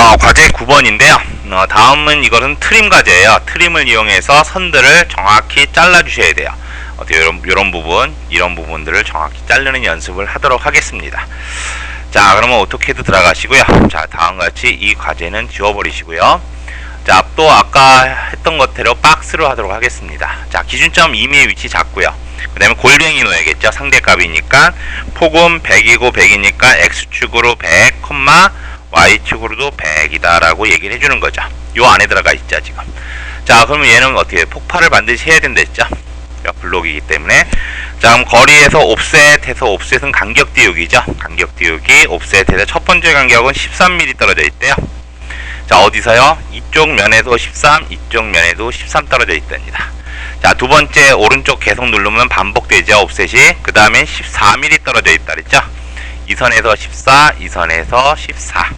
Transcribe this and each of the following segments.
어, 과제 9번인데요. 어, 다음은 이거는 트림 과제예요. 트림을 이용해서 선들을 정확히 잘라 주셔야 돼요. 어떻게 이런, 이런 부분, 이런 부분들을 정확히 자르는 연습을 하도록 하겠습니다. 자, 그러면 오토캐드 들어가시고요. 자, 다음과 같이 이 과제는 지워버리시고요. 자, 또 아까 했던 것대로 박스로 하도록 하겠습니다. 자, 기준점 이미의 위치 잡고요. 그 다음에 골뱅이 넣어야겠죠. 상대값이니까 폭은 100이고 100이니까 x축으로 100, y축으로도 100이다 라고 얘기를 해주는 거죠. 요 안에 들어가 있죠 지금. 자 그러면 얘는 어떻게 폭발을 반드시 해야 된다 했죠. 몇 블록이기 때문에 자 그럼 거리에서 옵셋해서 옵셋은 간격 띄우기죠. 간격 띄우기 옵셋에서 첫 번째 간격은 13mm 떨어져 있대요. 자 어디서요? 이쪽 면에도 13, 이쪽 면에도 13 떨어져 있답니다. 자, 두 번째 오른쪽 계속 누르면 반복되죠. 옵셋이. 그 다음에 14mm 떨어져 있다 그랬죠. 이 선에서 14, 이 선에서 14.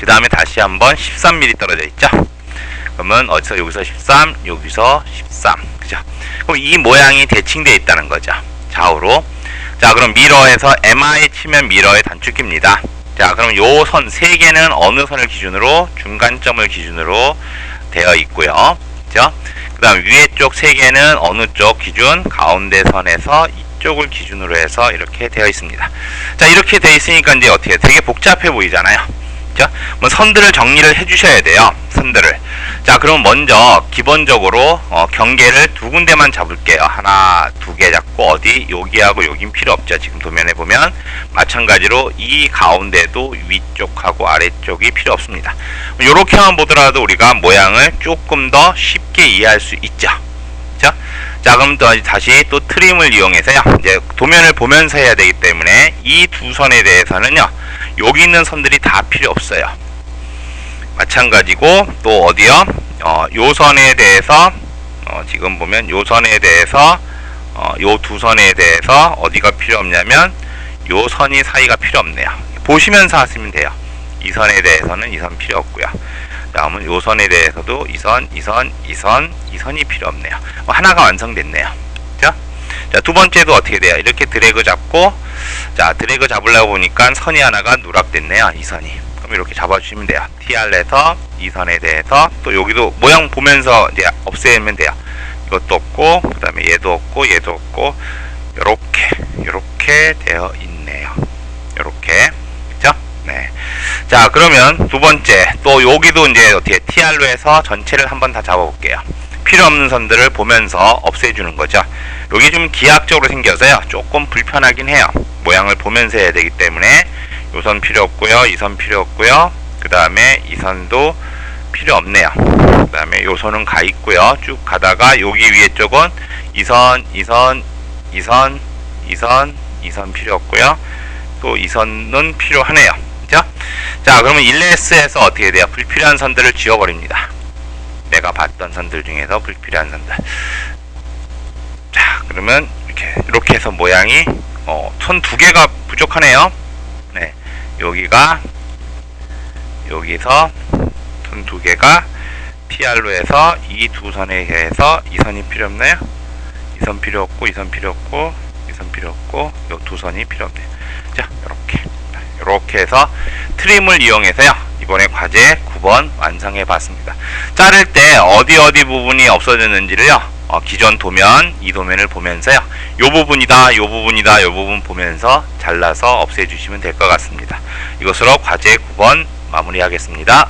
그 다음에 다시 한번 13mm 떨어져 있죠. 그러면 어디서 여기서 13, 여기서 13. 그죠? 그럼 이 모양이 대칭되어 있다는 거죠. 좌우로. 자, 그럼 미러에서 MI 치면 미러의 단축키입니다. 자, 그럼 요 선 세 개는 어느 선을 기준으로 중간점을 기준으로 되어 있고요. 그죠? 그 다음 위에 쪽 세 개는 어느 쪽 기준 가운데 선에서 이쪽을 기준으로 해서 이렇게 되어 있습니다. 자 이렇게 되어 있으니까 이제 어떻게 되게 복잡해 보이잖아요. 그죠? 뭐 선들을 정리를 해주셔야 돼요. 선들을. 자 그럼 먼저 기본적으로 어, 경계를 두 군데만 잡을게요. 하나 두 개 잡고 어디 여기하고 여긴 필요 없죠. 지금 도면에 보면 마찬가지로 이 가운데도 위쪽하고 아래쪽이 필요 없습니다. 이렇게만 보더라도 우리가 모양을 조금 더 쉽게 이해할 수 있죠. 자, 자 그럼 또 다시 또 트림을 이용해서요. 이제 도면을 보면서 해야 되기 때문에 이 두 선에 대해서는요. 여기 있는 선들이 다 필요 없어요. 마찬가지고 또 어디요? 어, 요 선에 대해서 어, 지금 보면 요 선에 대해서 어, 요두 선에 대해서 어디가 필요 없냐면 요 선이 사이가 필요 없네요. 보시면서 하시면 돼요. 이 선에 대해서는 이 선 필요 없고요. 다음은 요 선에 대해서도 이 선, 이 선, 이 선, 이 선이 필요 없네요. 뭐 하나가 완성됐네요. 자, 자, 두 번째도 어떻게 돼요? 이렇게 드래그 잡고, 자, 드래그 잡으려고 보니까 선이 하나가 누락됐네요. 이 선이. 그럼 이렇게 잡아주시면 돼요. TR에서 이 선에 대해서 또 여기도 모양 보면서 이제 없애면 돼요. 이것도 없고, 그 다음에 얘도 없고, 얘도 없고, 요렇게 되어 있네요. 요렇게. 그죠? 네. 자, 그러면 두 번째, 또 여기도 이제 어떻게 TR로 해서 전체를 한번 다 잡아볼게요. 필요 없는 선들을 보면서 없애주는 거죠. 여기 좀 기하학적으로 생겨서요. 조금 불편하긴 해요. 모양을 보면서 해야 되기 때문에 요선 필요 없고요. 이 선 필요 없고요. 그 다음에 이 선도 필요 없네요. 그 다음에 요 선은 가 있고요. 쭉 가다가 여기 위에 쪽은 이 선, 이 선, 이 선, 이 선, 이선 필요 없고요. 또이 선은 필요하네요. 그죠? 자, 그러면 1레스에서 어떻게 돼요? 불필요한 선들을 지워버립니다. 내가 봤던 선들 중에서 불필요한 선들. 자, 그러면 이렇게 이렇게 해서 모양이 어, 손두 개가 부족하네요. 네, 여기가 여기서 손두 개가 TR로 해서 이 두 선에 해서 이 선이 필요 없나요? 이 선 필요 없고 이 선 필요 없고 이 선 필요 없고 요두 선이 필요 없네요. 자, 이렇게 이렇게 해서 트림을 이용해서요. 이번에 과제 9번 완성해 봤습니다. 자를 때 어디 어디 부분이 없어졌는지를요. 어, 기존 도면, 이 도면을 보면서요. 요 부분이다, 요 부분이다, 요 부분 보면서 잘라서 없애주시면 될 것 같습니다. 이것으로 과제 9번 마무리하겠습니다.